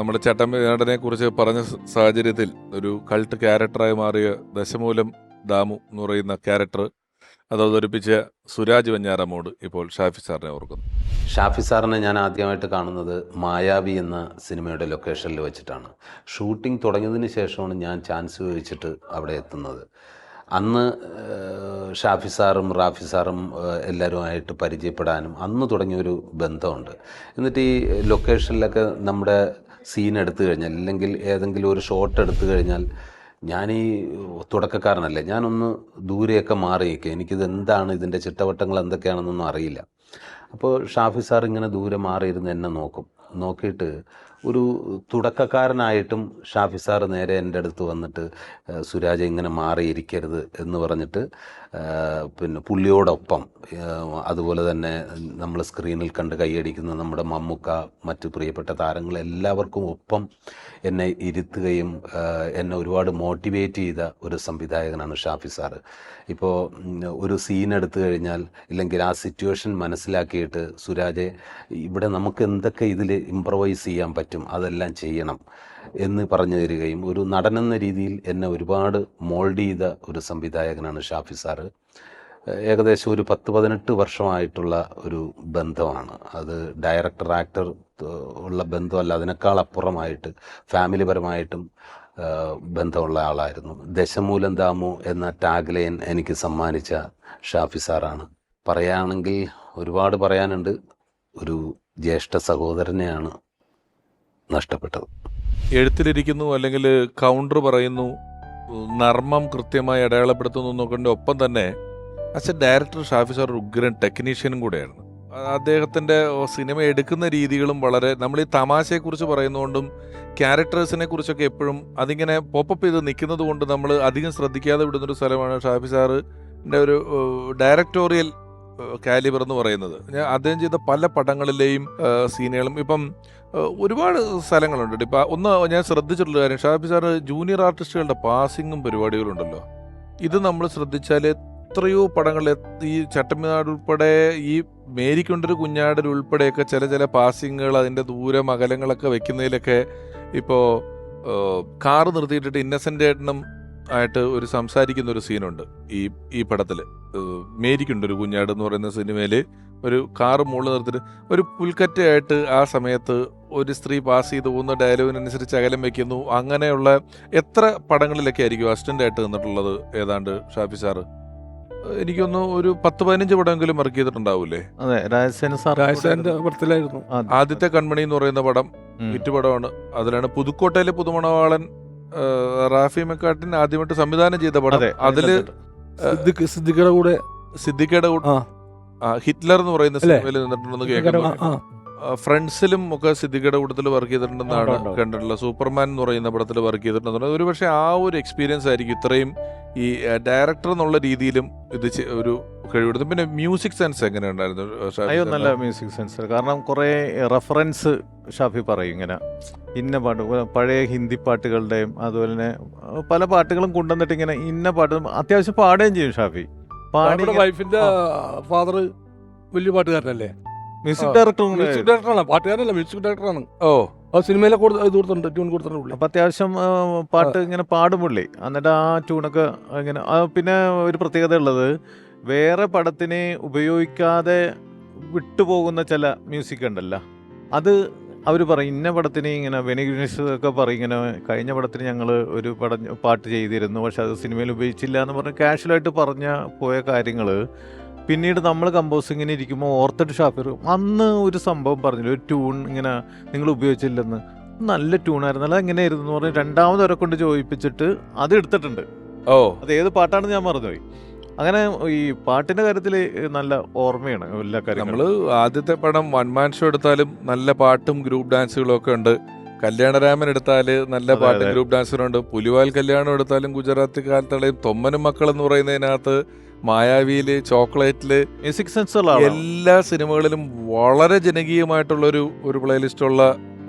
നമ്മുടെ ചട്ടമ്പിനാടനെ കുറിച്ച് പറഞ്ഞ സാഹചര്യത്തിൽ ഒരു കൾട്ട് ക്യാരക്ടറായി മാറിയ ദശമൂലം ദാമു എന്ന് പറയുന്ന ക്യാരക്ടർ അത് അവതരിപ്പിച്ച സുരാജ് വെഞ്ഞാറമോട് ഇപ്പോൾ ഷാഫി സാറിനെ ഓർക്കുന്നു. ഷാഫി സാറിനെ ഞാൻ ആദ്യമായിട്ട് കാണുന്നത് മായാവി എന്ന സിനിമയുടെ ലൊക്കേഷനിൽ വെച്ചിട്ടാണ്. ഷൂട്ടിംഗ് തുടങ്ങിയതിന് ശേഷമാണ് ഞാൻ ചാൻസ് ചോദിച്ചിട്ട് അവിടെ എത്തുന്നത്. അന്ന് ഷാഫി സാറും റാഫി സാറും എല്ലാവരുമായിട്ട് പരിചയപ്പെടാനും അന്ന് തുടങ്ങിയൊരു ബന്ധമുണ്ട്. എന്നിട്ട് ഈ ലൊക്കേഷനിലൊക്കെ നമ്മുടെ സീൻ എടുത്തു കഴിഞ്ഞാൽ അല്ലെങ്കിൽ ഏതെങ്കിലും ഒരു ഷോട്ട് എടുത്തു കഴിഞ്ഞാൽ ഞാൻ ഈ തുടക്കക്കാരനല്ലേ ഞാനൊന്ന് ദൂരെയൊക്കെ മാറി നിൽക്കുക എനിക്കിത് എന്താണ് ഇതിന്റെ ചിട്ടവട്ടങ്ങൾ എന്തൊക്കെയാണെന്നൊന്നും അറിയില്ല. അപ്പോൾ ഷാഫി സാർ ഇങ്ങനെ ദൂരെ മാറിയിരുന്ന് എന്നെ നോക്കും. നോക്കിയിട്ട് ഒരു തുടക്കക്കാരനായിട്ടും ഷാഫി സാർ നേരെ എന്റെ അടുത്ത് വന്നിട്ട് സുരാജ് ഇങ്ങനെ മാറിയിരിക്കരുത് എന്ന് പറഞ്ഞിട്ട് പിന്നെ പുള്ളിയോടൊപ്പം അതുപോലെ തന്നെ നമ്മൾ സ്ക്രീനിൽ കണ്ട് കൈയടിക്കുന്ന നമ്മുടെ മമ്മുക്ക മറ്റ് പ്രിയപ്പെട്ട താരങ്ങൾ എല്ലാവർക്കും ഒപ്പം എന്നെ ഇരുത്തുകയും എന്നെ ഒരുപാട് മോട്ടിവേറ്റ് ചെയ്ത ഒരു സംവിധായകനാണ് ഷാഫി സാറ്. ഇപ്പോൾ ഒരു സീൻ എടുത്തു കഴിഞ്ഞാൽ ഇല്ലെങ്കിൽ ആ സിറ്റുവേഷൻ മനസ്സിലാക്കിയിട്ട് സുരാജെ ഇവിടെ നമുക്ക് എന്തൊക്കെ ഇതിൽ ഇമ്പ്രവൈസ് ചെയ്യാൻ പറ്റും അതെല്ലാം ചെയ്യണം. എന്ന് പറഞ്ഞു തരികയും ഒരു നടനെന്ന രീതിയിൽ എന്നെ ഒരുപാട് മോൾഡ് ചെയ്ത ഒരു സംവിധായകനാണ് ഷാഫി സാറ്. ഏകദേശം ഒരു പത്ത് പതിനെട്ട് വർഷമായിട്ടുള്ള ഒരു ബന്ധമാണ്. അത് ഡയറക്ടർ ആക്ടർ ഉള്ള ബന്ധമല്ല അതിനേക്കാൾ അപ്പുറമായിട്ട് ഫാമിലി പരമായിട്ടും ബന്ധമുള്ള ആളായിരുന്നു. ദശമൂലം ദാമു എന്ന ടാഗ് ലൈൻ എനിക്ക് സമ്മാനിച്ച ഷാഫി സാറാണ്. പറയുകയാണെങ്കിൽ ഒരുപാട് പറയാനുണ്ട്. ഒരു ജ്യേഷ്ഠ സഹോദരനെയാണ് നഷ്ടപ്പെട്ടത്. എഴുത്തിലിരിക്കുന്നു അല്ലെങ്കിൽ കൗണ്ടർ പറയുന്നു നർമ്മം കൃത്യമായി അടയാളപ്പെടുത്തുന്നു എന്നൊക്കെ ഒപ്പം തന്നെ അച്ഛൻ ഡയറക്ടർ ഷാഫി സാർ ഉഗ്രൻ ടെക്നീഷ്യനും കൂടെയായിരുന്നു. അദ്ദേഹത്തിന്റെ സിനിമ എടുക്കുന്ന രീതികളും വളരെ നമ്മൾ ഈ തമാശയെക്കുറിച്ച് പറയുന്നതുകൊണ്ടും ക്യാരക്ടേഴ്സിനെ കുറിച്ചൊക്കെ എപ്പോഴും അതിങ്ങനെ പോപ്പപ്പ് ചെയ്ത് നിൽക്കുന്നത് കൊണ്ട് നമ്മൾ അധികം ശ്രദ്ധിക്കാതെ വിടുന്നൊരു സ്ഥലമാണ് ഷാഫി സാറിന്റെ ഒരു ഡയറക്ടോറിയൽ കാലിബർ എന്ന് പറയുന്നത്. ഞാൻ അദ്ദേഹം ചെയ്ത പല പടങ്ങളിലെയും സീനുകളും. ഇപ്പം ഒരുപാട് സ്ഥലങ്ങളുണ്ട്. ഇപ്പം ഒന്ന് ഞാൻ ശ്രദ്ധിച്ചിട്ടുള്ള കാര്യം ഷാഫി സാറ് ജൂനിയർ ആർട്ടിസ്റ്റുകളുടെ പാസിങ്ങും പരിപാടികളുണ്ടല്ലോ. ഇത് നമ്മൾ ശ്രദ്ധിച്ചാൽ എത്രയോ പടങ്ങൾ ഈ ചട്ടമ്പിനാട് ഉൾപ്പെടെ ഈ മേരിക്കൊണ്ടൊരു കുഞ്ഞാടൽ ഉൾപ്പെടെയൊക്കെ ചില ചില പാസിങ്ങുകൾ അതിന്റെ ദൂരം അകലങ്ങളൊക്കെ വെക്കുന്നതിലൊക്കെ ഇപ്പോൾ കാറ് നിർത്തിയിട്ടിട്ട് ഇന്നസെന്റ് ഏട്ടനും ആയിട്ട് ഒരു സംസാരിക്കുന്ന ഒരു സീനുണ്ട് ഈ ഈ പടത്തിൽ മേരിക്കുണ്ട് ഒരു കുഞ്ഞാട് എന്ന് പറയുന്ന സിനിമയിൽ ഒരു കാറ് മുകളിൽ നിർത്തിട്ട് ഒരു പുൽക്കറ്റയായിട്ട് ആ സമയത്ത് ഒരു സ്ത്രീ പാസ് ചെയ്ത് പോകുന്ന ഡയലോഗിനനുസരിച്ച് അകലം വെക്കുന്നു. അങ്ങനെയുള്ള എത്ര പടങ്ങളിലൊക്കെ ആയിരിക്കും അസിസ്റ്റന്റ് ആയിട്ട് നിന്നിട്ടുള്ളത് ഏതാണ്ട് ഷാഫി സാറ്? എനിക്കൊന്ന് ഒരു പത്ത് പതിനഞ്ച് പടമെങ്കിലും വർക്ക് ചെയ്തിട്ടുണ്ടാവൂലേ? അതെ രാജസേന സാർ രാജസേനന്റെ പടത്തിലായിരുന്നു. ആദ്യത്തെ കൺമണി എന്ന് പറയുന്ന പടം ഹിറ്റ് പടമാണ്. അതിലാണ് പുതുക്കോട്ടയിലെ പുതുമണവാളൻ റാഫി മെക്കാട്ടിൻ ആദ്യമായിട്ട് സംവിധാനം ചെയ്ത പടം അതിൽ സിദ്ദിഖ് സിദ്ദിഖയുടെ കൂടെ സിദ്ദിഖയുടെ കൂടെ ഹിറ്റ്ലർ എന്ന് പറയുന്ന? സിനിമയിൽ നിന്നിട്ടുണ്ടെന്ന് കേൾക്കുന്നു ഫ്രണ്ട്സിലും ഒക്കെ സിദ്ദിഖയുടെ കൂട്ടത്തിൽ വർക്ക് ചെയ്തിട്ടുണ്ടെന്നാണ്. കണ്ടിട്ടുള്ളത്. സൂപ്പർമാൻ എന്ന് പറയുന്ന പടത്തിൽ വർക്ക് ചെയ്തിട്ടുണ്ടെന്ന് ഒരു പക്ഷേ ആ ഒരു എക്സ്പീരിയൻസ് ആയിരിക്കും. ഇത്രയും ഈ ഡയറക്ടർ എന്നുള്ള രീതിയിലും ഇത് ഒരു കഴിവെടുത്തു പിന്നെ മ്യൂസിക് സെൻസ് എങ്ങനെ ഉണ്ടായിരുന്നു അയ്യോ നല്ല മ്യൂസിക് സെൻസ് കാരണം കുറേ റെഫറൻസ് ഷാഫി പറയും ഇങ്ങനെ. ഇന്ന പാട്ട് പഴയ ഹിന്ദി പാട്ടുകളുടെയും അതുപോലെ തന്നെ പല പാട്ടുകളും കൊണ്ടുവന്നിട്ട് ഇങ്ങനെ ഇന്ന പാട്ട് അത്യാവശ്യം പാടുകയും ചെയ്യും ഷാഫി. പാടി വൈഫിന്റെ ഫാദർ വലിയ പാട്ടുകാരനല്ലേ? മ്യൂസിക് ഡയറക്ടറും മ്യൂസിക് ഡയറക്ടറാണ് പാട്ടുകാരനല്ല മ്യൂസിക് ഡയറക്ടറാണ് ഓ. ആ സിനിമയിലെ കൊടുത്തിട്ടുണ്ട് ട്യൂൺ കൊടുത്തിട്ടുണ്ട് അപ്പം അപ്പൊ അത്യാവശ്യം പാട്ട് ഇങ്ങനെ പാടും പുള്ളി. എന്നിട്ട് ആ ട്യൂണൊക്കെ ഇങ്ങനെ പിന്നെ ഒരു പ്രത്യേകത ഉള്ളത് വേറെ പടത്തിനെ ഉപയോഗിക്കാതെ വിട്ടുപോകുന്ന ചില മ്യൂസിക് ഉണ്ടല്ലോ. അത് അവർ പറയും ഇന്ന പടത്തിന് ഇങ്ങനെ വെനിഗ്രീസ് ഒക്കെ പറയും ഇങ്ങനെ കഴിഞ്ഞ പടത്തിന് ഞങ്ങൾ ഒരു പട പാട്ട് ചെയ്തിരുന്നു പക്ഷെ അത് സിനിമയിൽ ഉപയോഗിച്ചില്ല എന്ന് പറഞ്ഞ് കാഷ്വലായിട്ട് പറഞ്ഞ പോയ കാര്യങ്ങൾ പിന്നീട് നമ്മൾ കമ്പോസിങ്ങിന് ഇരിക്കുമ്പോൾ ഓർത്തിട്ട് ഷാഫിർ അന്ന് ഒരു സംഭവം പറഞ്ഞില്ല ഒരു ട്യൂൺ ഇങ്ങനെ നിങ്ങൾ ഉപയോഗിച്ചില്ലെന്ന്. നല്ല ട്യൂണായിരുന്നു അല്ല എങ്ങനെയായിരുന്നു എന്ന് പറഞ്ഞ് രണ്ടാമതൊരെ അവരെ കൊണ്ട് ചോദിപ്പിച്ചിട്ട് അത് എടുത്തിട്ടുണ്ട്. ഓ. അത് ഏത് പാട്ടാണെന്ന് ഞാൻ മറന്നുപോയി. അങ്ങനെ ഈ പാട്ടിന്റെ കാര്യത്തിൽ നല്ല ഓർമ്മയാണ് എല്ലാ കാര്യം നമ്മൾ ആദ്യത്തെ പടം വൺ മാൻ ഷോ എടുത്താലും നല്ല പാട്ടും ഗ്രൂപ്പ് ഡാൻസുകളും ഒക്കെ ഉണ്ട്. കല്യാണരാമൻ എടുത്താൽ നല്ല പാട്ട്. ഗ്രൂപ്പ് ഡാൻസറുണ്ട് പുലിവാൽ കല്യാണം എടുത്താലും ഗുജറാത്തി കാലത്തളയും തൊമ്മനും മക്കൾ എന്ന് പറയുന്നതിനകത്ത് മായാവിയിൽ ചോക്ലേറ്റിൽ മ്യൂസിക് സെൻസ് എല്ലാ സിനിമകളിലും വളരെ ജനകീയമായിട്ടുള്ള ഒരു ഒരു പ്ലേലിസ്റ്റ് ഉള്ള അതെ അതെ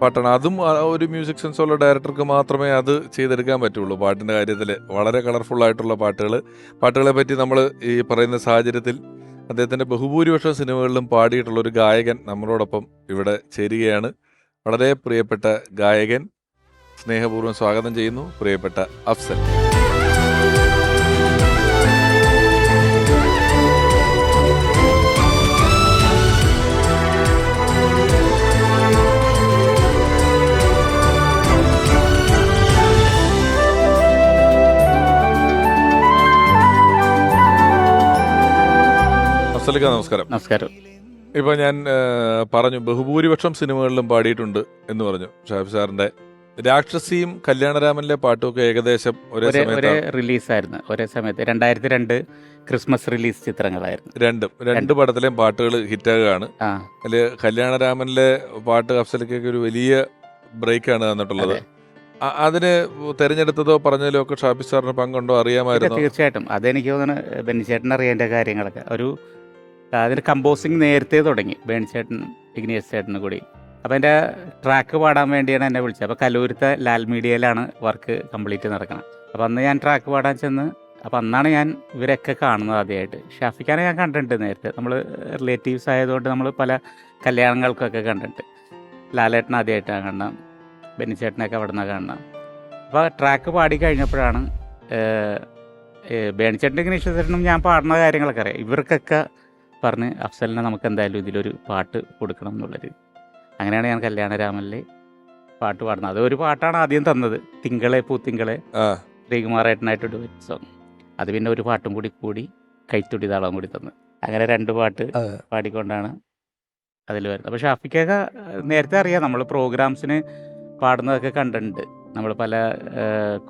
പാട്ടാണ്. അതും ഒരു മ്യൂസിക് സെൻസ് ഉള്ള ഡയറക്ടർക്ക് മാത്രമേ അത് ചെയ്തെടുക്കാൻ പറ്റുള്ളൂ പാട്ടിന്റെ കാര്യത്തിൽ വളരെ കളർഫുൾ ആയിട്ടുള്ള പാട്ടുകൾ പാട്ടുകളെ പറ്റി നമ്മൾ ഈ പറയുന്ന സാഹചര്യത്തിൽ അദ്ദേഹത്തിന്റെ ബഹുഭൂരിപക്ഷം സിനിമകളിലും പാടിയിട്ടുള്ള ഒരു ഗായകൻ നമ്മളോടൊപ്പം ഇവിടെ ചേരുകയാണ്. വളരെ പ്രിയപ്പെട്ട ഗായകൻ സ്നേഹപൂർവം സ്വാഗതം ചെയ്യുന്നു. പ്രിയപ്പെട്ട അഫ്സൽ. അഫ്സലിക്ക നമസ്കാരം. നമസ്കാരം. ഇപ്പൊ ഞാൻ പറഞ്ഞു ബഹുഭൂരിപക്ഷം സിനിമകളിലും പാടിയിട്ടുണ്ട് എന്ന് പറഞ്ഞു ഷാഫി സാറിന്റെ. രാക്ഷസിയും കല്യാണരാമനിലെ പാട്ടുമൊക്കെ ഏകദേശം ഒരേ ഒരേ റിലീസ് ആയിരുന്നു റിലീസായിരുന്നു. ഒരേ സമയത്ത് രണ്ടായിരത്തി രണ്ട് ക്രിസ്മസ് റിലീസ് ചിത്രങ്ങളായിരുന്നു. രണ്ടും. രണ്ട് പടത്തിലെയും പാട്ടുകൾ ഹിറ്റാകുകയാണ്. അതിൽ കല്യാണരാമനിലെ പാട്ട് അഫ്സലിക്കൊക്കെ ഒരു വലിയ ബ്രേക്കാണ് തന്നിട്ടുള്ളത്. അതിന് തെരഞ്ഞെടുത്തതോ പറഞ്ഞതിലോ ഒക്കെ ഷാഫി സാറിന് പങ്കുണ്ടോ അറിയാമായിരുന്നു? തീർച്ചയായിട്ടും. അതെനിക്ക് തോന്നുന്നു ബെന്നിച്ചേട്ടൻ അറിയേണ്ട കാര്യങ്ങളൊക്കെ. ഒരു അതിന് കമ്പോസിങ് നേരത്തെ തുടങ്ങി ബേൺചേട്ടൻ ഇഗ്നേഷ് ചേട്ടനും കൂടി. അപ്പോൾ എന്റെ ട്രാക്ക് പാടാൻ വേണ്ടിയാണ് എന്നെ വിളിച്ചത്. അപ്പോൾ കലൂരത്തെ ലാൽ മീഡിയയിലാണ് വർക്ക് കംപ്ലീറ്റ് നടക്കണം അപ്പോൾ അന്ന് ഞാൻ ട്രാക്ക് പാടാൻ ചെന്ന് അപ്പോൾ അന്നാണ് ഞാൻ ഇവരൊക്കെ കാണുന്നത് ആദ്യമായിട്ട്. ഷാഫിക്കാനെ ഞാൻ കണ്ടിട്ടുണ്ട് നേരത്തെ. നമ്മൾ റിലേറ്റീവ്സ് ആയതുകൊണ്ട് നമ്മൾ പല കല്യാണങ്ങൾക്കൊക്കെ കണ്ടിട്ടുണ്ട്. ലാലേട്ടൻ ആദ്യമായിട്ടാണ് കാണണം ബെന്നിച്ചേട്ടനൊക്കെ അവിടെ നിന്നാണ് കാണണം അപ്പോൾ ട്രാക്ക് പാടി കഴിഞ്ഞപ്പോഴാണ് ബേണിച്ചേട്ടന്റെ ഇങ്ങനെ ഇഷ്ടത്തിനും ഞാൻ പാടുന്ന കാര്യങ്ങളൊക്കെ അറിയാം. ഇവർക്കൊക്കെ പറഞ്ഞ് അഫ്സലിനെ നമുക്ക് എന്തായാലും ഇതിലൊരു പാട്ട് കൊടുക്കണം എന്നുള്ളത്. അങ്ങനെയാണ് ഞാൻ കല്യാണരാമനിലെ പാട്ട് പാടുന്നത്. അത് ഒരു പാട്ടാണ് ആദ്യം തന്നത്. തിങ്കളെ പൂത്തിങ്കളെ ആ. ശ്രീകുമാറേട്ടനായിട്ടൊരു സോങ് അത് പിന്നെ ഒരു പാട്ടും കൂടി കൂടി കൈത്തുടി താളം കൂടി തന്നു. അങ്ങനെ രണ്ട് പാട്ട്. പാടിക്കൊണ്ടാണ് അതിൽ വരുന്നത്. അപ്പോൾ ഷാഫിക്കൊക്കെ നേരത്തെ അറിയാം. നമ്മൾ പ്രോഗ്രാംസിന് പാടുന്നതൊക്കെ കണ്ടിട്ടുണ്ട്. നമ്മൾ പല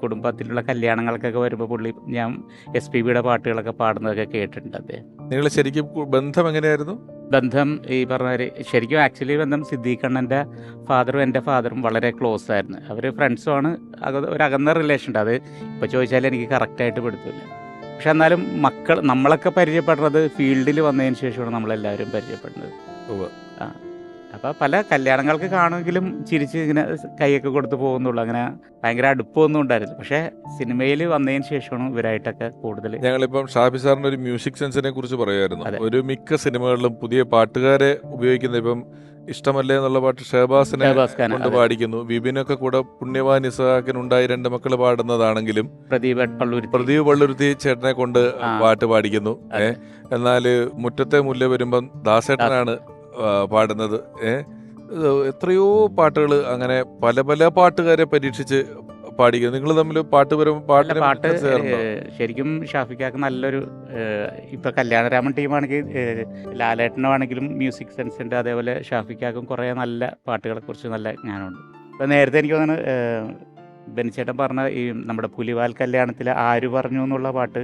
കുടുംബത്തിലുള്ള കല്യാണങ്ങൾക്കൊക്കെ വരുമ്പോൾ പുള്ളി ഞാൻ എസ് പി ബിയുടെ പാട്ടുകളൊക്കെ പാടുന്നതൊക്കെ കേട്ടിട്ടുണ്ട് അദ്ദേഹം. നിങ്ങൾ ശരിക്കും ബന്ധം എങ്ങനെയായിരുന്നു? ബന്ധം ഈ പറഞ്ഞ ശരിക്കും ആക്ച്വലി ബന്ധം സിദ്ദീഖണ്ണന്റെ ഫാദറും എന്റെ ഫാദറും വളരെ ക്ലോസ് ആയിരുന്നു. അവർ ഫ്രണ്ട്സുമാണ് അക ഒരു അകന്ന റിലേഷൻ ഉണ്ട്. അത് ഇപ്പോൾ ചോദിച്ചാൽ എനിക്ക് കറക്റ്റായിട്ട് പെടുത്തില്ല. പക്ഷെ എന്നാലും മക്കൾ നമ്മളൊക്കെ പരിചയപ്പെടുന്നത് ഫീൽഡിൽ വന്നതിന് ശേഷമാണ് നമ്മളെല്ലാവരും പരിചയപ്പെടുന്നത്. ഓ ആ. അപ്പോൾ പല കല്യാണങ്ങൾക്ക് കാണുമെങ്കിലും ചിരിച്ച് ഇങ്ങനെ കൈയൊക്കെ കൊടുത്ത് പോകുന്നുള്ളൂ. അങ്ങനെ ഭയങ്കര അടുപ്പമൊന്നും ഉണ്ടായിരുന്നു പക്ഷേ സിനിമയിൽ വന്നതിന് ശേഷമാണ് ഇവരായിട്ടൊക്കെ കൂടുതൽ ഞങ്ങളിപ്പം ഷാഫി സാറിന്റെ ഒരു മ്യൂസിക് സെൻസിനെ കുറിച്ച് പറയുമായിരുന്നു. ഒരു മിക്ക സിനിമകളിലും പുതിയ പാട്ടുകാരെ ഉപയോഗിക്കുന്ന ഇപ്പം ഇഷ്ടമല്ലേ എന്നുള്ള പാട്ട് ഷഹബാസിനെ കൊണ്ട് പാടിക്കുന്നു. വിപിനൊക്കെ കൂടെ പുണ്യവാൻ ഇസഹാക്കിനുണ്ടായി രണ്ട് മക്കൾ പാടുന്നതാണെങ്കിലും പ്രദീപ് വള്ളുരുത്തി പ്രദീപ് പള്ളുരുത്തി ചേട്ടനെ കൊണ്ട് പാട്ട് പാടിക്കുന്നു. എന്നാൽ മുറ്റത്തെ മുല്ല വരുമ്പം ദാസേട്ടനാണ് പാടുന്നത്. എത്രയോ പാട്ടുകൾ അങ്ങനെ പല പല പാട്ടുകാരെ പരീക്ഷിച്ച് പാടിക്കുന്നു. നിങ്ങൾ തമ്മിൽ പാട്ട് വരുമ്പോൾ പാട്ട് ശരിക്കും ഷാഫിക്കാക്ക് നല്ലൊരു ഇപ്പൊ കല്യാണരാമൻ ടീമാണെങ്കിൽ ലാലേട്ടനാണെങ്കിലും മ്യൂസിക് സെൻസിന്റെ ഉണ്ട് അതേപോലെ ഷാഫിക്കാക്കും കുറെ നല്ല പാട്ടുകളെ കുറിച്ച് നല്ല ജ്ഞാനമുണ്ട്. ഇപ്പൊ നേരത്തെ എനിക്ക് തോന്നുന്നു ബെനിച്ചേട്ടൻ പറഞ്ഞ ഈ നമ്മുടെ പുലിവാൽ കല്യാണത്തിലെ ആര് പറഞ്ഞു എന്നുള്ള പാട്ട്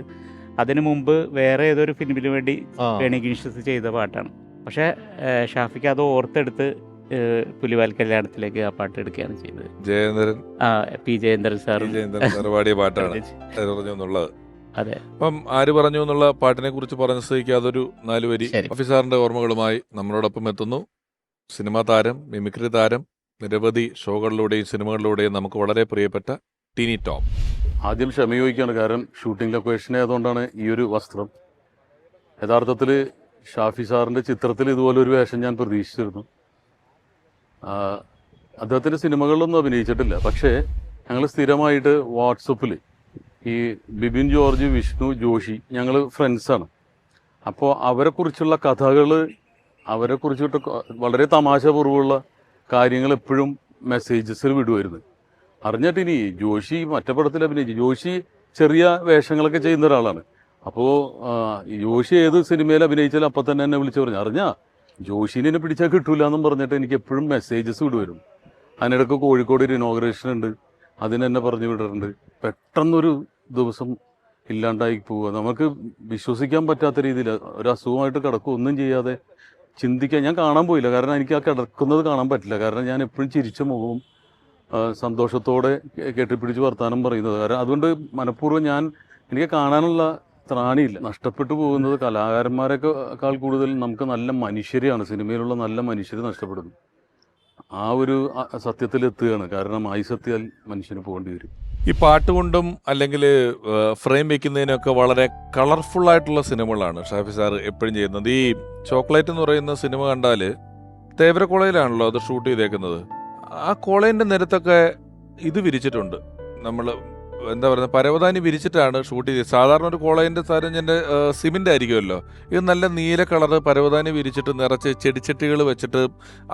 അതിനു മുമ്പ് വേറെ ഏതൊരു ഫിലിമിന് വേണ്ടി. വേണി ഗിൻഷസ് ചെയ്ത പാട്ടാണ്. പക്ഷേ ഷാഫിക്ക് അത് ഓർത്തെടുത്ത് പുലിവാൽ കല്യാണത്തിലേക്ക് ആ പാട്ട് എടുക്കുകയാണ് ചെയ്തത്. ജയേന്ദ്രൻ. ആ P Jayendran sir. Jayendran sir പാടിയ പാട്ടാണ്. അത്. പറഞ്ഞു എന്നുള്ളത്. അതെ. അപ്പം ആര് പറഞ്ഞു എന്നുള്ള പാട്ടിനെ കുറിച്ച് പറഞ്ഞ സ്ഥിതിക്ക് അതൊരു നാല് വരി ശരി. ഓഫീസാറിന്റെ ഓർമ്മകളുമായി നമ്മളോടൊപ്പം എത്തുന്നു. സിനിമാ താരം മിമിക്രി താരം നിരവധി ഷോകളിലൂടെയും സിനിമകളിലൂടെയും നമുക്ക് വളരെ പ്രിയപ്പെട്ട ടീനി ടോം. ആദ്യം ക്ഷമ ചോദിക്കുകയാണ് കാരണം ഷൂട്ടിംഗ് ലൊക്കേഷൻ ആയതുകൊണ്ടാണ് ഈ ഒരു വസ്ത്രം. യഥാർത്ഥത്തിൽ ഷാഫി സാറിന്റെ ചിത്രത്തിൽ ഇതുപോലെ ഒരു വേഷം ഞാൻ പ്രതീക്ഷിച്ചിരുന്നു. അദ്ദേഹത്തിന്റെ സിനിമകളിലൊന്നും അഭിനയിച്ചിട്ടില്ല. പക്ഷേ ഞങ്ങൾ സ്ഥിരമായിട്ട് വാട്സപ്പിൽ ഈ ബിബിൻ ജോർജ് വിഷ്ണു ജോഷി ഞങ്ങൾ ഫ്രണ്ട്സാണ് അപ്പോൾ അവരെക്കുറിച്ചുള്ള കഥകൾ അവരെക്കുറിച്ചിട്ട് വളരെ തമാശപൂർവമുള്ള കാര്യങ്ങൾ എപ്പോഴും മെസ്സേജസിൽ വിടുമായിരുന്നു അറിഞ്ഞിട്ട് ഇനി ജോഷി മറ്റേ പടത്തിൽ അഭിനയിച്ചു ജോഷി ചെറിയ വേഷങ്ങളൊക്കെ ചെയ്യുന്ന ഒരാളാണ്. അപ്പോൾ ജോഷി ഏത് സിനിമയിൽ അഭിനയിച്ചാലും അപ്പം തന്നെ എന്നെ വിളിച്ചു പറഞ്ഞു. അറിഞ്ഞാ? ജോഷിനെ എന്നെ പിടിച്ചാൽ കിട്ടൂല എന്നും പറഞ്ഞിട്ട് എനിക്ക് എപ്പോഴും മെസ്സേജസ് വിടുവരും അതിനിടയ്ക്ക് കോഴിക്കോട് ഒരു ഇനോഗ്രേഷൻ ഉണ്ട്. അതിനെന്നെ പറഞ്ഞു വിടാറുണ്ട് പെട്ടെന്നൊരു ദിവസം ഇല്ലാണ്ടായി പോവുക. നമുക്ക് വിശ്വസിക്കാൻ പറ്റാത്ത രീതിയിൽ ഒരു അസുഖമായിട്ട് കിടക്കുക ഒന്നും ചെയ്യാതെ ചിന്തിക്കാൻ ഞാൻ കാണാൻ പോയില്ല. കാരണം എനിക്ക് ആ കിടക്കുന്നത് കാണാൻ പറ്റില്ല. കാരണം ഞാൻ എപ്പോഴും ചിരിച്ച മുഖവും സന്തോഷത്തോടെ കെട്ടിപ്പിടിച്ച് വർത്താനം പറയുന്നത്. കാരണം അതുകൊണ്ട് മനഃപൂർവം ഞാൻ എനിക്ക് കാണാനുള്ള ത്രാണിയില്ല. നഷ്ടപ്പെട്ടു പോകുന്നത് കലാകാരന്മാരെക്കാൾ കാൾ കൂടുതൽ നമുക്ക് നല്ല മനുഷ്യരെയാണ്. സിനിമയിലുള്ള നല്ല മനുഷ്യരെ നഷ്ടപ്പെടുന്നു. ആ ഒരു സത്യത്തിലെത്തുകയാണ്. കാരണം ആയിസത്യാൽ മനുഷ്യന് പോകേണ്ടി വരും. ഈ പാട്ട് കൊണ്ടും അല്ലെങ്കിൽ ഫ്രെയിം വെക്കുന്നതിനൊക്കെ വളരെ കളർഫുൾ ആയിട്ടുള്ള സിനിമകളാണ് ഷാഫി സാർ എപ്പോഴും ചെയ്യുന്നത്. ഈ ചോക്ലേറ്റ് എന്ന് പറയുന്ന സിനിമ കണ്ടാൽ തേവരക്കുളയിലാണല്ലോ അത് ഷൂട്ട് ചെയ്തേക്കുന്നത്. ആ കോളേജിന്റെ നിരത്തൊക്കെ ഇത് വിരിച്ചിട്ടുണ്ട്. നമ്മൾ എന്താ പറയുക പരവതാനി വിരിച്ചിട്ടാണ് ഷൂട്ട് ചെയ്തത്. സാധാരണ ഒരു കോളേജിന്റെ സാരഞ്ജന്റെ സിമിന്റ് ആയിരിക്കുമല്ലോ. ഇത് നല്ല നീല കളർ പരവതാനി വിരിച്ചിട്ട് നിറച്ച് ചെടിച്ചട്ടികൾ വെച്ചിട്ട്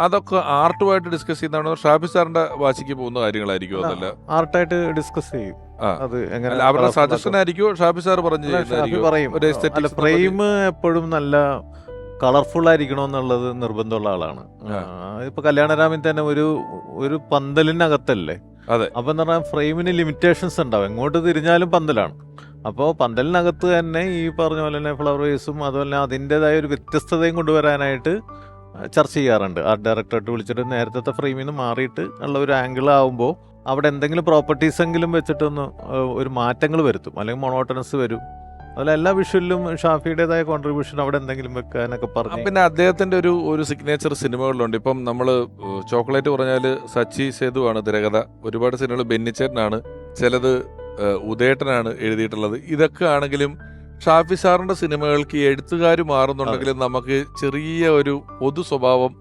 അതൊക്കെ ആർട്ടുമായിട്ട് ഡിസ്കസ് ചെയ്യുന്നതാണോ. ഷാഫി സാറിന്റെ വാശിക്ക് പോകുന്ന കാര്യങ്ങളായിരിക്കും അതല്ല? ആർട്ടായിട്ട് ഡിസ്കസ് ചെയ്യും. അത് എങ്ങനെ അവരുടെ സജഷൻ ആയിരിക്കും ഷാഫി സാർ പറഞ്ഞു? പറയും. ഫ്രെയിം എപ്പോഴും നല്ല കളർഫുൾ ആയിരിക്കണം എന്നുള്ളത് നിർബന്ധമുള്ള ആളാണ്. ഇപ്പൊ കല്യാണരാമിൽ തന്നെ ഒരു ഒരു പന്തലിനകത്തല്ലേ? അതെ. അപ്പൊ എന്ന് പറഞ്ഞാൽ ഫ്രെയിമിന് ലിമിറ്റേഷൻസ് ഉണ്ടാവും. എങ്ങോട്ട് തിരിഞ്ഞാലും പന്തലാണ്. അപ്പോൾ പന്തലിനകത്ത് തന്നെ ഈ പറഞ്ഞ പോലെ തന്നെ ഫ്ലവർ വേസും അതുപോലെ അതിന്റെതായ ഒരു വ്യത്യസ്തതയും കൊണ്ടുവരാനായിട്ട് ചർച്ച ചെയ്യാറുണ്ട്. ആ ഡയറക്ടറായിട്ട് വിളിച്ചിട്ട് നേരത്തെ ഫ്രെയിമിൽ നിന്ന് മാറിയിട്ട് ഉള്ള ഒരു ആംഗിൾ ആവുമ്പോൾ അവിടെ എന്തെങ്കിലും പ്രോപ്പർട്ടീസ് എങ്കിലും വെച്ചിട്ടൊന്ന് ഒരു മാറ്റങ്ങൾ വരുത്തും. അല്ലെങ്കിൽ മൊണോട്ടനസ് വരും. അതുപോലെ എല്ലാ വിഷ്വലിലും ഷാഫിയുടേതായ കോൺട്രിബ്യൂഷൻ അവിടെ എന്തെങ്കിലും വെക്കാനൊക്കെ പറഞ്ഞു. പിന്നെ അദ്ദേഹത്തിന്റെ ഒരു ഒരു സിഗ്നേച്ചർ സിനിമകളിലുണ്ട് ഇപ്പം നമ്മൾ ചോക്ലേറ്റ് പറഞ്ഞാൽ സച്ചി സേതു ആണ് തിരകഥ. ഒരുപാട് സിനിമകൾ ബെന്നിച്ചേട്ടനാണ് ചിലത് ഉദയേട്ടനാണ് എഴുതിയിട്ടുള്ളത്. ഇതൊക്കെ ആണെങ്കിലും ഷാഫി സാറിന്റെ സിനിമകൾക്ക് എഴുത്തുകാർ മാറുന്നുണ്ടെങ്കിലും നമുക്ക് ചെറിയ ഒരു പൊതു സ്വഭാവം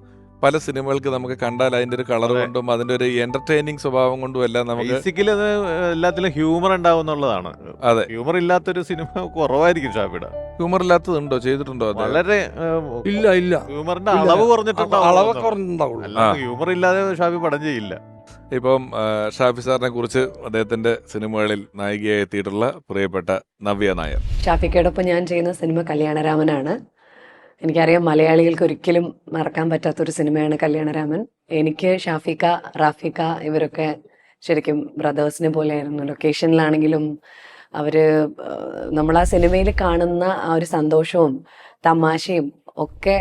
പല സിനിമകൾക്ക് നമുക്ക് കണ്ടാൽ അതിന്റെ ഒരു കളർ കൊണ്ടും അതിന്റെ ഒരു എന്റർടൈനിങ് സ്വഭാവം കൊണ്ടും എല്ലാം നമുക്ക് ബേസിക്കലി അത് എല്ലാത്തിലും ഹ്യൂമർ ഉണ്ടാവും എന്നുള്ളതാണ്. അതെ. ഹ്യൂമർ ഇല്ലാത്തൊരു സിനിമ കുറവായിരിക്കും ഷാഫിയുടെ ഹ്യൂമർ ഇല്ലാത്തതുണ്ടോ? ചെയ്തിട്ടുണ്ടോ വളരെ ഇല്ല ഇല്ല. ഹ്യൂമറിന്റെ. അളവ് കുറഞ്ഞിട്ടുണ്ടാവും അളവ്. കുറഞ്ഞിട്ടുണ്ടാവുള്ളൂ. ഹ്യൂമർ ഇല്ലാതെ ഷാഫി പടം ചെയ്യില്ല. ഇപ്പം ഷാഫി സാറിനെ കുറിച്ച് അദ്ദേഹത്തിന്റെ സിനിമകളിൽ നായികയായി എത്തിയിട്ടുള്ള പ്രിയപ്പെട്ട നവ്യ നായർ. ഷാഫിക്കയോടൊപ്പം ഞാൻ ചെയ്യുന്ന സിനിമ കല്യാണരാമനാണ്. എനിക്കറിയാം മലയാളികൾക്ക് ഒരിക്കലും മറക്കാൻ പറ്റാത്തൊരു സിനിമയാണ് കല്യാണരാമൻ. എനിക്ക് ഷാഫിക്ക റാഫിക്ക ഇവരൊക്കെ ശരിക്കും ബ്രദേഴ്സിനെ പോലെയായിരുന്നു. ലൊക്കേഷനിലാണെങ്കിലും അവർ നമ്മൾ ആ സിനിമയിൽ കാണുന്ന ആ ഒരു സന്തോഷവും തമാശയും ഒക്കെ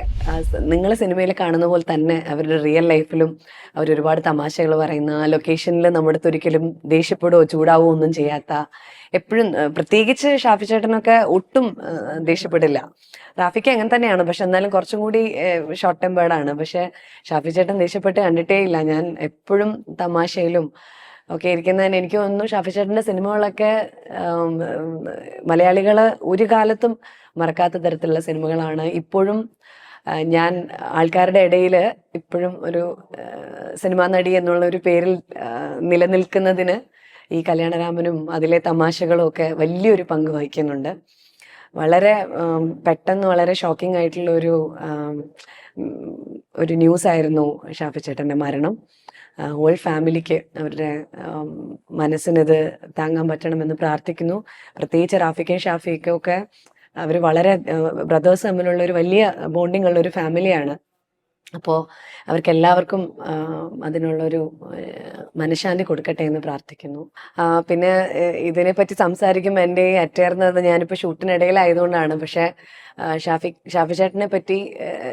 നിങ്ങൾ സിനിമയിൽ കാണുന്ന പോലെ തന്നെ അവരുടെ റിയൽ ലൈഫിലും അവർ ഒരുപാട് തമാശകൾ പറയുന്ന ലൊക്കേഷനിൽ നമ്മുടെ ഒരിക്കലും ദേഷ്യപ്പെടുകയോ ചൂടാവുകയോ ഒന്നും ചെയ്യാത്ത എപ്പോഴും പ്രത്യേകിച്ച് ഷാഫി ചേട്ടനൊക്കെ ഒട്ടും ദേഷ്യപ്പെടില്ല. റാഫിക്ക് അങ്ങനെ തന്നെയാണ്. പക്ഷെ എന്നാലും കുറച്ചും കൂടി ഷോർട്ട് ടെമ്പേർഡാണ് പക്ഷെ ഷാഫി ചേട്ടൻ ദേഷ്യപ്പെട്ട് കണ്ടിട്ടേ ഇല്ല. ഞാൻ എപ്പോഴും തമാശയിലും ഒക്കെ ഇരിക്കുന്നതിന് എനിക്ക് തോന്നുന്നു ഷാഫി സിനിമകളൊക്കെ മലയാളികൾ ഒരു കാലത്തും മറക്കാത്ത തരത്തിലുള്ള സിനിമകളാണ്. ഇപ്പോഴും ഞാൻ ആൾക്കാരുടെ ഇടയിൽ ഇപ്പോഴും ഒരു സിനിമാ നടി എന്നുള്ള ഒരു പേരിൽ നിലനിൽക്കുന്നതിന് ഈ കല്യാണരാമനും അതിലെ തമാശകളും ഒക്കെ വലിയൊരു പങ്ക് വഹിക്കുന്നുണ്ട്. വളരെ പെട്ടെന്ന് വളരെ ഷോക്കിംഗ് ആയിട്ടുള്ള ഒരു ഒരു ന്യൂസ് ആയിരുന്നു ഷാഫി ചേട്ടന്റെ മരണം. ഹോൾ ഫാമിലിക്ക് അവരുടെ മനസ്സിനത് താങ്ങാൻ പറ്റണമെന്ന് പ്രാർത്ഥിക്കുന്നു. പ്രത്യേകിച്ച് റാഫിക്കും ഷാഫിക്കും ഒക്കെ അവർ വളരെ ബ്രദേഴ്സ് തമ്മിലുള്ള ഒരു വലിയ ബോണ്ടിങ് ഉള്ള ഒരു ഫാമിലിയാണ് അപ്പോൾ അവർക്ക് എല്ലാവർക്കും ആ, അതിനുള്ളൊരു മനഃശാന്തി കൊടുക്കട്ടെ എന്ന് പ്രാർത്ഥിക്കുന്നു. പിന്നെ ഇതിനെപ്പറ്റി സംസാരിക്കുമ്പോൾ എന്റെ ഈ അറ്റേർന്നത് ഞാനിപ്പോൾ ഷൂട്ടിനിടയിലായതുകൊണ്ടാണ്. പക്ഷേ ഷാഫി ഷാഫി ചേട്ടനെ പറ്റി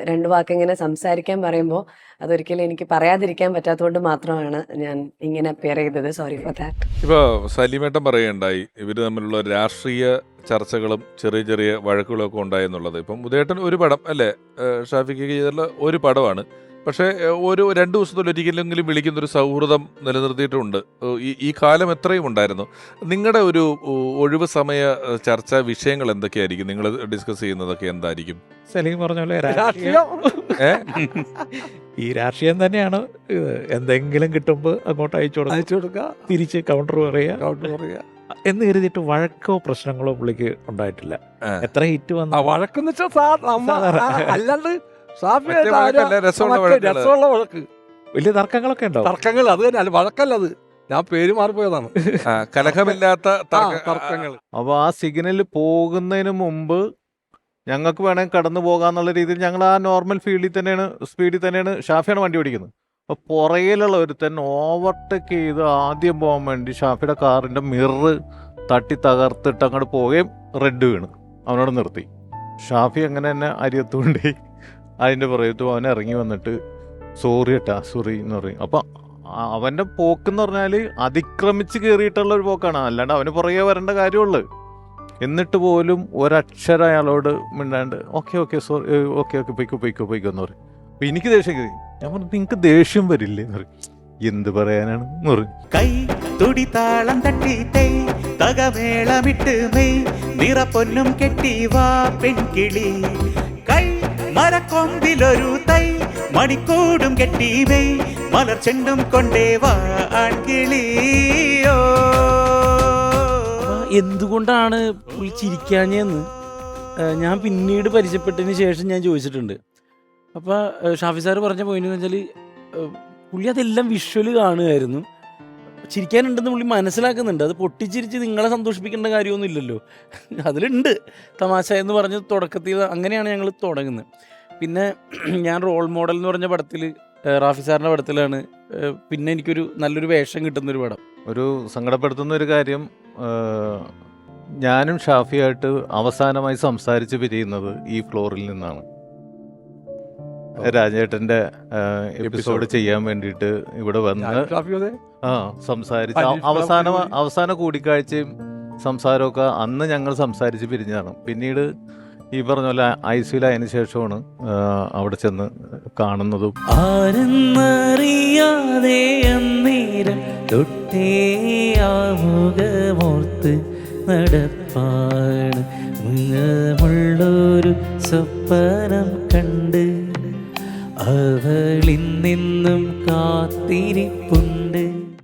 രണ്ട് രണ്ട് വാക്കിങ്ങനെ സംസാരിക്കാൻ പറയുമ്പോൾ അതൊരിക്കലും എനിക്ക് പറയാതിരിക്കാൻ പറ്റാത്തതുകൊണ്ട് മാത്രമാണ് ഞാൻ ഇങ്ങനെ അപ്പിയർ ചെയ്തത്. സോറി ഫോർ ദാറ്റ് ഇപ്പോൾ സലീമേട്ടൻ പറയുകയുണ്ടായി. ഇവർ തമ്മിലുള്ള രാഷ്ട്രീയ ചർച്ചകളും ചെറിയ ചെറിയ വഴക്കുകളും ഒക്കെ ഉണ്ടായി എന്നുള്ളത്. ഇപ്പം ഉദയേട്ടൻ ഒരു പടം അല്ലേ ഷാഫിക്ക് ചെയ്തിട്ടുള്ള ഒരു പടമാണ്. പക്ഷേ ഒരു രണ്ട് ദിവസത്തിൽ ഒരിക്കലെങ്കിലും വിളിക്കുന്ന ഒരു സൗഹൃദം നിലനിർത്തിയിട്ടുണ്ട്. ഈ ഈ കാലം എത്രയും ഉണ്ടായിരുന്നു. നിങ്ങളുടെ ഒരു ഒഴിവ് സമയ ചർച്ച വിഷയങ്ങൾ എന്തൊക്കെയായിരിക്കും? നിങ്ങൾ ഡിസ്കസ് ചെയ്യുന്നതൊക്കെ എന്തായിരിക്കും? സലീം പറഞ്ഞ പോലെ രാഷ്ട്രീയം. ഈ രാഷ്ട്രീയം തന്നെയാണ്. എന്തെങ്കിലും കിട്ടുമ്പോൾ അങ്ങോട്ട് അയച്ചു കൊടുക്കുക. തിരിച്ച് കൗണ്ടർ പറയുക. കൗണ്ടർ പറയുക. എന്ന് കരുതിയിട്ട് വഴക്കോ പ്രശ്നങ്ങളോ പുള്ളിക്ക് ഉണ്ടായിട്ടില്ല. എത്ര ഹിറ്റ് വന്ന? വഴക്കെന്ന് വെച്ചാൽ അല്ലാണ്ട് രസമുള്ള വഴക്ക്, വലിയ തർക്കങ്ങളൊക്കെ ഉണ്ടോ? തർക്കങ്ങൾ അത് തന്നെ വഴക്കല്ല അത് ഞാൻ പേര് മാറിപ്പോയതാണ്. കലഹമില്ലാത്ത തർക്കങ്ങൾ. അപ്പൊ ആ സിഗ്നൽ പോകുന്നതിന് മുമ്പ് ഞങ്ങൾക്ക് വേണമെങ്കിൽ കടന്നു പോകാന്നുള്ള രീതിയിൽ ഞങ്ങൾ ആ നോർമൽ ഫീൽഡിൽ തന്നെയാണ് സ്പീഡിൽ തന്നെയാണ് ഷാഫിയാണ് വണ്ടി ഓടിക്കുന്നത്. അപ്പോൾ പുറകിലുള്ള ഒരുത്തൻ ഓവർടേക്ക് ചെയ്ത് ആദ്യം പോകാൻ വേണ്ടി ഷാഫിയുടെ കാറിന്റെ മിറർ തട്ടി തകർത്തിട്ട് അങ്ങോട്ട് പോവുകയും റെഡ് വീണ്. അവനോട് നിർത്തി. ഷാഫി അങ്ങനെ തന്നെ അരിയത്തുകൊണ്ടേ അതിന്റെ പുറകത്ത് അവൻ ഇറങ്ങി വന്നിട്ട് സോറി ഏട്ടാ സോറി എന്ന് പറയും. അപ്പം അവന്റെ പോക്കെന്ന് പറഞ്ഞാൽ അതിക്രമിച്ച് കയറിയിട്ടുള്ള ഒരു പോക്കാണ്. അല്ലാണ്ട് അവന് പുറകെ വരേണ്ട കാര്യമുള്ളൂ. എന്നിട്ട് പോലും ഒരക്ഷരം അയാളോട് മിണ്ടാണ്ട് okay okay sorry okay okay പൊയ്ക്കോ പൊയ്ക്കോ പൊയ്ക്കോ എന്ന് പറയും. അപ്പം എനിക്ക് ദേഷ്യം കയറി. ഞാൻ പറഞ്ഞു നിങ്ങൾക്ക് ദേഷ്യം വരില്ലേ? എന്ന് പറയും എന്ത് പറയാനാണ്? എന്ന് പറയും കൈ തുടിതാളം തട്ടി തേ തകമേളമിട്ട് മെയ് നിറപ്പൊന്നും കെട്ടി വാ പെൺകിളി. കൈ മരക്കൊമ്പിലൊരു തൈ മണിക്കൂടും കെട്ടി മെയ് മലർ ചെണ്ടും കൊണ്ടേ വാ ആൺകിളിയോ എന്തുകൊണ്ടാണ് പുള്ളി ചിരിക്കാഞ്ഞെന്ന് ഞാൻ പിന്നീട് പരിചയപ്പെട്ടതിന് ശേഷം ഞാൻ ചോദിച്ചിട്ടുണ്ട്. അപ്പോൾ ഷാഫി സാറ് പറഞ്ഞ പോയിന്റ് എന്ന് വെച്ചാൽ പുള്ളി അതെല്ലാം വിഷ്വൽ കാണുമായിരുന്നു ചിരിക്കാനുണ്ടെന്ന് പുള്ളി മനസ്സിലാക്കുന്നുണ്ട്. അത് പൊട്ടിച്ചിരിച്ച് നിങ്ങളെ സന്തോഷിപ്പിക്കേണ്ട കാര്യമൊന്നും ഇല്ലല്ലോ. അതിലുണ്ട്. തമാശ എന്ന് പറഞ്ഞ് തുടക്കത്തിൽ അങ്ങനെയാണ് ഞങ്ങൾ തുടങ്ങുന്നത്. പിന്നെ ഞാൻ റോൾ മോഡൽ എന്ന് പറഞ്ഞ പടത്തിൽ റാഫി സാറിന്റെ പടത്തിലാണ് പിന്നെ എനിക്കൊരു നല്ലൊരു വേഷം കിട്ടുന്നൊരു പടം. ഒരു സങ്കടപ്പെടുത്തുന്ന ഒരു കാര്യം ഞാനും ഷാഫിയായിട്ട് അവസാനമായി സംസാരിച്ച് പിരിയുന്നത് ഈ ഫ്ലോറിൽ നിന്നാണ്. രാജേട്ടന്റെ എപ്പിസോഡ് ചെയ്യാൻ വേണ്ടിയിട്ട് ഇവിടെ വന്ന് സംസാരിച്ച. ആ സംസാരിച്ച് അവസാന. അവസാന കൂടിക്കാഴ്ചയും സംസാരമൊക്കെ അന്ന് ഞങ്ങൾ സംസാരിച്ച് പിരിഞ്ഞതാണ്. പിന്നീട് ഈ പറഞ്ഞ പോലെ ഐ സിയിലായതിനു ശേഷമാണ് അവിടെ ചെന്ന് കാണുന്നതും. ആരെന്നറിയാതെ അന്നേരം തൊട്ടേ ആമുഖമോർത്ത് നടപ്പാണ്. മുള്ളൊരു സ്വപ്നം കണ്ട് അവളിൽ നിന്നും കാത്തിരിപ്പുണ്ട്.